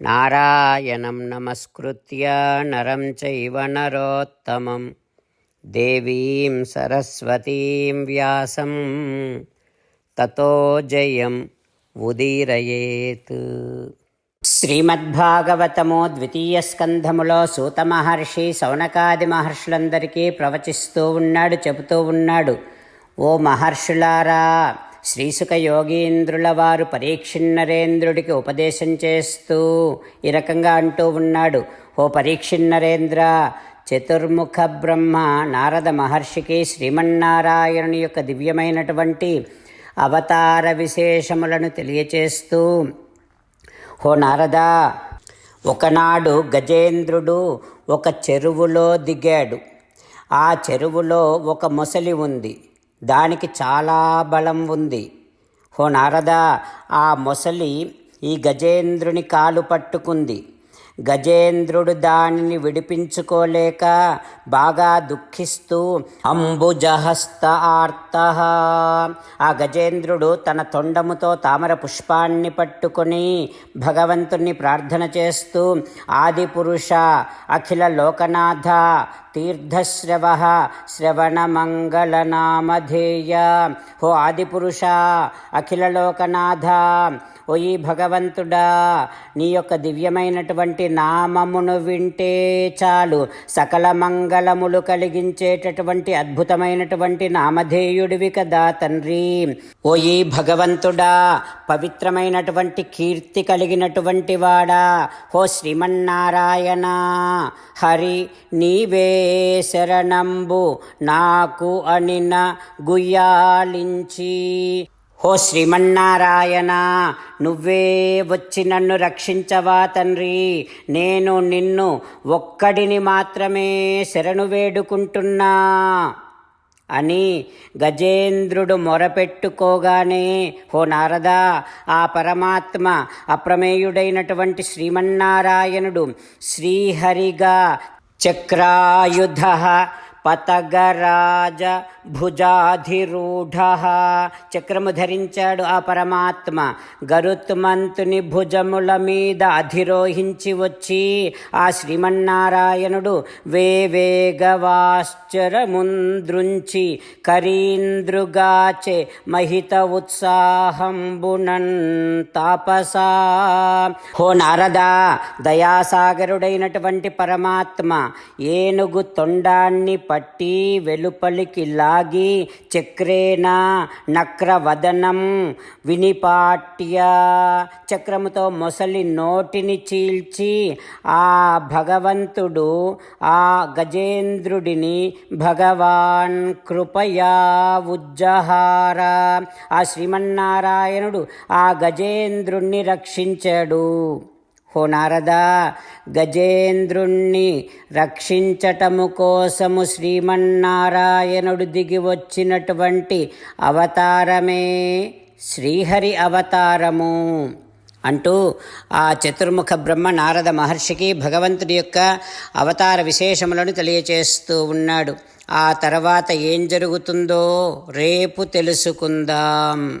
నారాయణం నమస్కృత్య నరం చైవ నరోత్తమం దేవీం సరస్వతీం వ్యాసం తతో జయం ఉదీరయేత్ శ్రీమద్భాగవతము ద్వితీయ స్కంధములో సూత మహర్షి సౌనకాది మహర్షులందరికీ ప్రవచిస్తూ ఉన్నాడు చెబుతూ ఉన్నాడు ఓ మహర్షులారా శ్రీసుక యోగీంద్రుల వారు పరీక్షిన్నరేంద్రుడికి ఉపదేశం చేస్తూ ఈ రకంగా అంటూ ఉన్నాడు. ఓ పరీక్షిన్నరేంద్ర చతుర్ముఖ బ్రహ్మ నారద మహర్షికి శ్రీమన్నారాయణుని యొక్క దివ్యమైనటువంటి అవతార విశేషములను తెలియచేస్తూ హో నారదా ఒకనాడు గజేంద్రుడు ఒక చెరువులో దిగాడు. ఆ చెరువులో ఒక మొసలి ఉంది. దానికి చాలా బలం ఉంది. హో నారదా ఆ మొసలి ఈ గజేంద్రుని కాలు పట్టుకుంది. గజేంద్రుడు దానిని విడిపించుకోలేక బాగా దుఃఖిస్తూ అంబుజహస్త ఆర్త. ఆ గజేంద్రుడు తన తొండముతో తామర పుష్పాన్ని పట్టుకొని భగవంతుణ్ణి ప్రార్థన చేస్తూ ఆదిపురుష అఖిల లోకనాథ తీర్థశ్రవ శ్రవణమంగళనామధేయ హో ఆదిపురుష అఖిల లోకనాథ ఓయి భగవంతుడా నీ యొక్క దివ్యమైనటువంటి నామమును వింటే చాలు. సకల మంగళములు కలిగించేటటువంటి అద్భుతమైనటువంటి నామధేయుడివి కదా తండ్రి. ఓయి భగవంతుడా పవిత్రమైనటువంటి కీర్తి కలిగినటువంటి వాడా. ఓ శ్రీమన్నారాయణ హరి నీవే శరణంబు నాకు అనిన గుయ్యాలించి. ఓ శ్రీమన్నారాయణ నువ్వే వచ్చి నన్ను రక్షించవా తండ్రి. నేను నిన్ను ఒక్కడిని మాత్రమే శరణు వేడుకుంటున్నా అని గజేంద్రుడు మొరపెట్టుకోగానే హో నారదా ఆ పరమాత్మ అప్రమేయుడైనటువంటి శ్రీమన్నారాయణుడు శ్రీహరిగా చక్రాయుధ పతగరాజ భుజాధిరూఢ. చక్రము ధరించాడు ఆ పరమాత్మ. గరుత్మంతుని భుజముల మీద అధిరోహించి వచ్చి ఆ శ్రీమన్నారాయణుడు వేవేగవాశ్చరముంద్రుంచి కరీంద్రుగాచే మహిత ఉత్సాహంబునన్ తాపసా. హో నారదా దయాసాగరుడైనటువంటి పరమాత్మ ఏనుగు తొండాన్ని పట్టి వెలుపలికి లాగి చక్రేణ నక్రవదనం వినిపాట్య. చక్రముతో మొసలి నోటిని చీల్చి ఆ భగవంతుడు ఆ గజేంద్రుడిని భగవాన్ కృపయా ఉజ్జహార. ఆ శ్రీమన్నారాయణుడు ఆ గజేంద్రుణ్ణి రక్షించాడు. హో నారదా గజేంద్రుణ్ణి రక్షించటము కోసము శ్రీమన్నారాయణుడు దిగి వచ్చినటువంటి అవతారమే శ్రీహరి అవతారము అంటూ ఆ చతుర్ముఖ బ్రహ్మ నారద మహర్షికి భగవంతుడి యొక్క అవతార విశేషములను తెలియచేస్తూ ఉన్నాడు. ఆ తర్వాత ఏం జరుగుతుందో రేపు తెలుసుకుందాం.